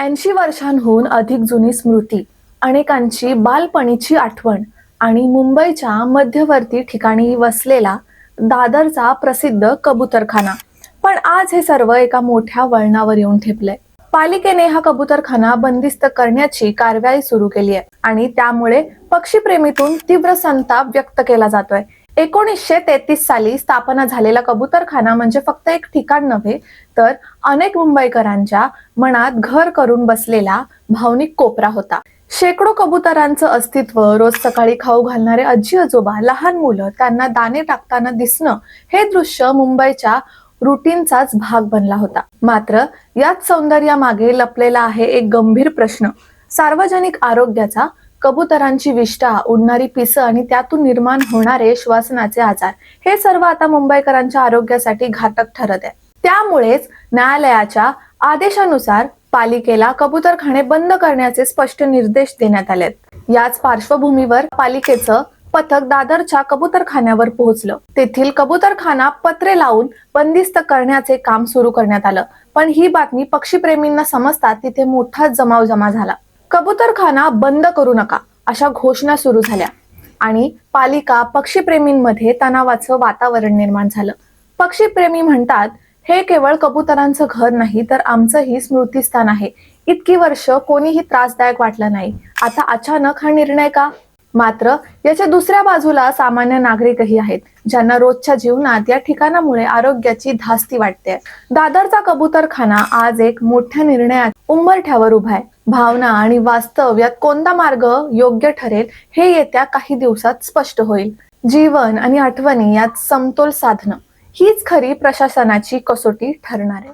ऐंशी वर्षांहून अधिक जुनी स्मृती अनेकांची बालपणीची आठवण आणि मुंबईच्या मध्यवर्ती ठिकाणी वसलेला दादरचा प्रसिद्ध कबूतरखाना. पण आज हे सर्व एका मोठ्या वळणावर येऊन ठेपलंय. पालिकेने हा कबूतरखाना बंदिस्त करण्याची कारवाई सुरू केली आहे आणि त्यामुळे पक्षीप्रेमीतून तीव्र संताप व्यक्त केला जातोय. एकोणीसशे तेहतीस साली स्थापना झालेला कबूतरखाना म्हणजे फक्त एक ठिकाण नव्हे तर अनेक मुंबईकरांच्या मनात घर करून बसलेला भावनिक कोपरा होता. शेकडो कबुतरांचं अस्तित्व रोज सकाळी खाऊ घालणारे आजी आजोबा लहान मुलं त्यांना दाणे टाकताना दिसणं हे दृश्य मुंबईच्या रुटीनचाच भाग बनला होता. मात्र याच सौंदर्यामागे लपलेला आहे एक गंभीर प्रश्न. सार्वजनिक आरोग्याचा कबुतरांची विष्ठा उडणारी पिसं आणि त्यातून निर्माण होणारे श्वसनाचे आजार. हे सर्व आता मुंबईकरांच्या आरोग्यासाठी घातक ठरत आहे. त्यामुळेच न्यायालयाच्या आदेशानुसार पालिकेला कबुतरखाने बंद करण्याचे स्पष्ट निर्देश देण्यात आलेत. याच पार्श्वभूमीवर पालिकेचं पथक दादरच्या कबुतरखान्यावर पोहोचलं. तेथील कबुतरखाना पत्रे लावून बंदिस्त करण्याचे काम सुरू करण्यात आलं. पण ही बातमी पक्षीप्रेमींना समजता तिथे मोठा जमाव जमा झाला. कबूतरखाना बंद करू नका अशा घोषणा सुरू झाल्या. आणि पालिका पक्षीप्रेमींमध्ये तणावाचं वातावरण निर्माण झालं. पक्षीप्रेमी म्हणतात हे केवळ कबुतरांचं घर नाही तर आमचंही स्मृतीस्थान आहे. इतकी वर्ष कोणीही त्रासदायक वाटलं नाही. आता अचानक हा निर्णय का? मात्र याच्या दुसऱ्या बाजूला सामान्य नागरिकही आहेत ज्यांना रोजच्या जीवनात या ठिकाणामुळे आरोग्याची धास्ती वाटते दादरचा कबूतरखाना आज एक मोठ्या निर्णयात उंबरठ्यावर उभा आहे. भावना आणि वास्तव यात कोणता मार्ग योग्य ठरेल हे येत्या काही दिवसात स्पष्ट होईल. जीवन आणि आठवणी यात समतोल साधणं हीच खरी प्रशासनाची कसोटी ठरणार आहे.